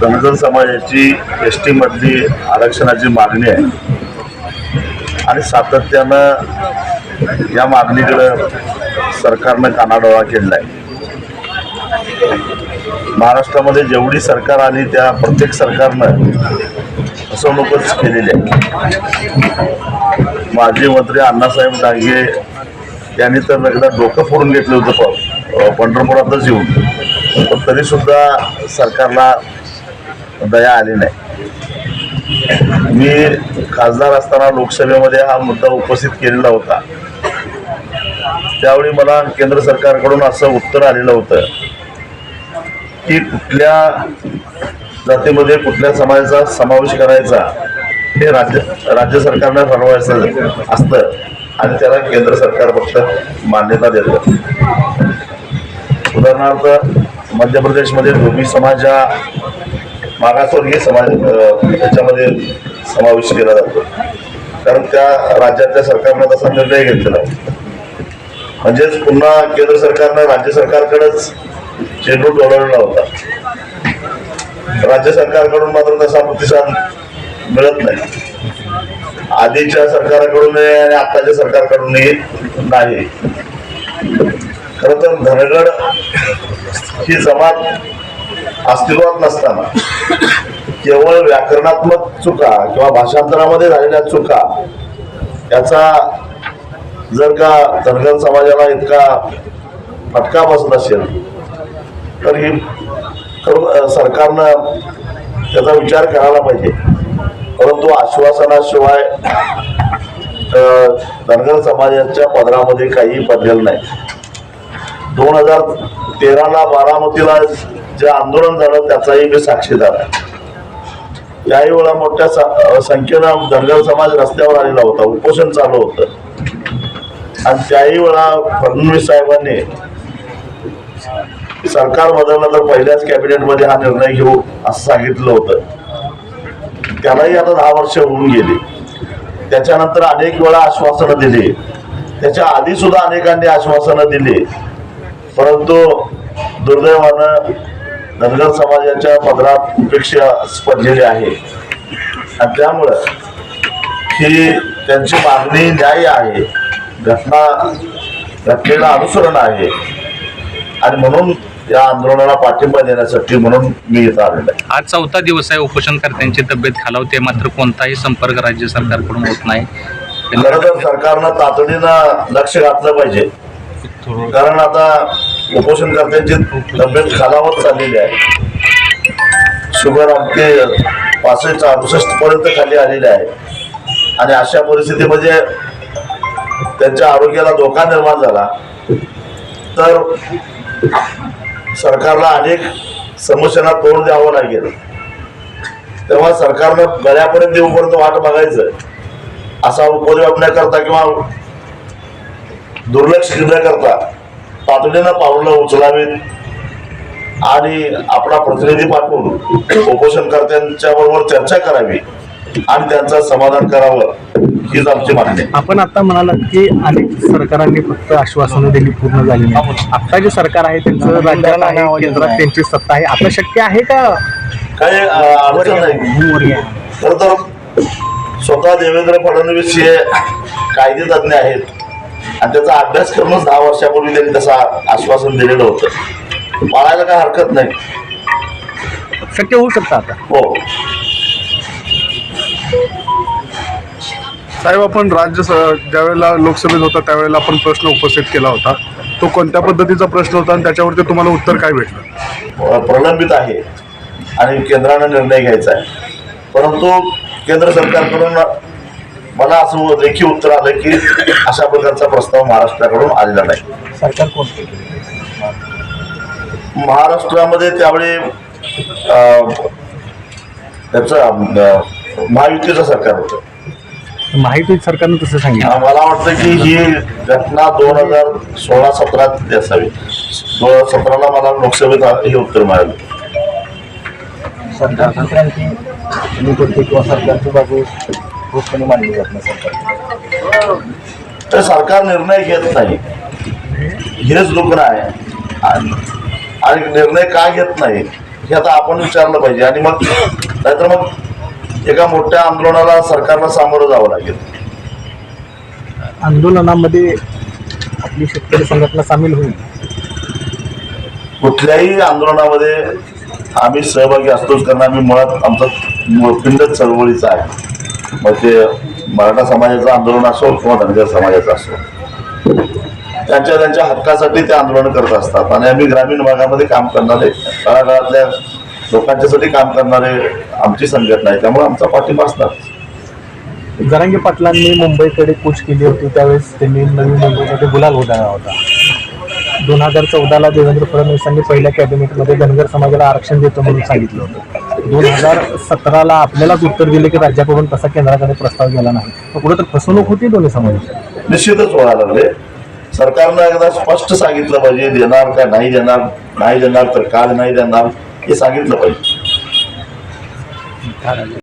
धनगर समाजाची S T मधली आरक्षणाची मागणी आहे. आणि सातत्यानं या मागणीकडं सरकारनं कानाडोळा केलेला आहे. महाराष्ट्रामध्ये जेवढी सरकार आली त्या प्रत्येक सरकारनं फसवणूकच केलेली आहे. माजी मंत्री अण्णासाहेब डांगे यांनी तर एकदा डोकं फोडून घेतलं होतं प- पंढरपुरातच येऊन. पण तरी सुद्धा सरकारला दया आली नाही. मी खासदार असताना लोकसभेमध्ये हा मुद्दा उपस्थित केलेला होता. त्यावेळी मला केंद्र सरकारकडून असं उत्तर आलेलं होतं की कुठल्या जातीमध्ये कुठल्या समाजाचा समावेश करायचा हे राज्य राज्य सरकारनं ठरवायचं असतं आणि त्याला केंद्र सरकार फक्त मान्यता देतं. उदाहरणार्थ मध्य प्रदेशमध्ये धोबी समाज हा मागासवर्गीय समाज त्याच्यामध्ये समावेश केला जातो. कारण त्या राज्यातल्या सरकारनं तसा निर्णय घेतलेला म्हणजेच पुन्हा केंद्र सरकारनं राज्य सरकारकडेच चेंडू डोळवलेला होता. राज्य सरकारकडून मात्र तसा प्रतिसाद मिळत नाही. आधीच्या सरकारकडूनही आणि आताच्या सरकारकडूनही नाही. खर तर धनगड ही जमात अस्तित्वात नसताना केवळ व्याकरणात्मक चुका किंवा भाषांतरामध्ये झालेल्या चुका याचा जर का धनगर समाजाला इतका फटका बसत असेल तर ही सरकारनं त्याचा विचार करायला पाहिजे. परंतु आश्वासनाशिवाय धनगर समाजाच्या पदरामध्ये काही बदल नाही. दोन हजार तेराला बारामतीला जे आंदोलन झालं त्याचाही मी साक्षीदार आहे. याही वेळा मोठ्या संख्येनं धनगर समाज रस्त्यावर आलेला होता उपोषण चालू होतं. आणि त्याही वेळा फडणवीस साहेबांनी सरकार बदललं तर पहिल्याच कॅबिनेटमध्ये हा निर्णय घेऊ असं सांगितलं होतं. त्यालाही आता दहा वर्ष होऊन गेली. त्याच्यानंतर अनेक वेळा आश्वासनं दिली. त्याच्या आधी सुद्धा अनेकांनी आश्वासनं दिली. परंतु दुर्दैवानं धनगर समाजाच्या पदरात उपेक्षा स्पर्धलेली आहे. आणि त्यामुळं ही त्यांची मागणी न्याय आहे. घटना घटनेला अनुसरण आहे. आणि म्हणून या आंदोलनाला पाठिंबा देण्यासाठी म्हणून मी इथं आलेलो आहे. आज चौथा दिवस आहे उपोषणकर्त्यांची तब्येत खालावते. मात्र कोणताही संपर्क राज्य सरकारकडून होत नाही. खरं तर सरकारनं तातडीनं लक्ष घातलं पाहिजे. कारण आता उपोषणकर्त्यांची तब्येत खालावत चाललेली आहे. शुगर अगदी पासष्ट अडुसष्ट पर्यंत खाली आलेले आहे. आणि अशा परिस्थितीमध्ये म्हणजे त्यांच्या आरोग्याला धोका निर्माण झाला. तर सरकारला अनेक समस्यांना तोंड द्यावं लागेल. तेव्हा सरकारनं गळ्यापर्यंत येऊपर्यंत वाट बघायचं. असा उपयोग न करता किंवा दुर्लक्ष न करता तातडीनं पावलं उचलावीत. आणि आपला प्रतिनिधी पाठवून उपोषणकर्त्यांच्या बरोबर चर्चा करावी आणि त्यांचं समाधान करावं हीच आमची मागणी आहे. आपण आता म्हणालात की अनेक सरकारांनी फक्त आश्वासनं दिली पूर्ण झाली नाही. आता जे सरकार आहे त्यांचं राज्यात आहे केंद्रात त्यांची सत्ता आहे. आता शक्य आहे का? काही अडचण नाही? खरं तर स्वतः देवेंद्र फडणवीस हे कायदे तज्ज्ञ आहेत. आणि त्याचा अभ्यास करूनच दहा वर्षापूर्वी त्यांनी तसं आश्वासन दिलेलं होतं. पाळायला काय हरकत नाही. शक्य होऊ शकतं आता. हो. साहेब आपण राज्य स- ज्यावेळेला लोकसभेत होता त्यावेळेला आपण प्रश्न उपस्थित केला होता. तो कोणत्या पद्धतीचा प्रश्न होता आणि त्याच्यावरती तुम्हाला उत्तर काय भेटलं? प्रलंबित आहे. आणि केंद्रानं निर्णय घ्यायचा आहे. परंतु केंद्र सरकारकडून मला असं लेखी उत्तर आलं की अशा प्रकारचा प्रस्ताव महाराष्ट्राकडून आलेला नाही. सरकार कोण महाराष्ट्रामध्ये त्यावेळी त्याचं महायुतीचं सरकार होतं. माहिती सरकारनं तसं सांगितलं. मला वाटतं की ही घटना दोन हजार सोळा सतरात असावी. दोन हजार सतराला मला लोकसभेत हे उत्तर मिळालं. सरकार क्रांती किंवा सरकारची बाजू. ठोसपणे मांडली जात नाही सरकार तर सरकार निर्णय घेत नाही. हेच दुःख आहे. आणि आणि निर्णय का घेत नाही हे आता आपण विचारलं पाहिजे. आणि मग नाहीतर मग एका मोठ्या आंदोलनाला सरकारला सामोरं जावं लागेल. आंदोलनामध्ये आपली शेतकरी संघटना सामील होईल. कुठल्याही आंदोलनामध्ये आम्ही सहभागी असतोच कारण आम्ही मुळात आमचा पिंडच चळवळीचा आहे. मग ते मराठा समाजाचं आंदोलन असो किंवा धनगर समाजाचं असो त्यांच्या त्यांच्या हक्कासाठी ते आंदोलन करत असतात. आणि आम्ही ग्रामीण भागामध्ये काम करणारे तळागाळातल्या लोकांच्यासाठी काम करणारे आमची संघटना आहे त्यामुळे आमचा पाठिंबा असतात जरांगे पाटलांनी मुंबईकडे कूच केली होती त्यावेळेस त्यांनी नवी मुंबईमध्ये गुलाल उधळला होता. दोन हजार चौदाला देवेंद्र फडणवीसांनी पहिल्या कॅबिनेटमध्ये धनगर समाजाला आरक्षण देतो म्हणून सांगितलं होतं. दोन हजार सतराला आपल्यालाच उत्तर दिले की राज्याकडून तसा केंद्राकडे प्रस्ताव गेला नाही. तर कुठं तर फसवणूक होती दोन्ही समाजाची? निश्चितच व्हायला लागले. सरकारनं एकदा स्पष्ट सांगितलं पाहिजे देणार का नाही देणार नाही देणार तर का नाही देणार हे सांगितलं पाहिजे.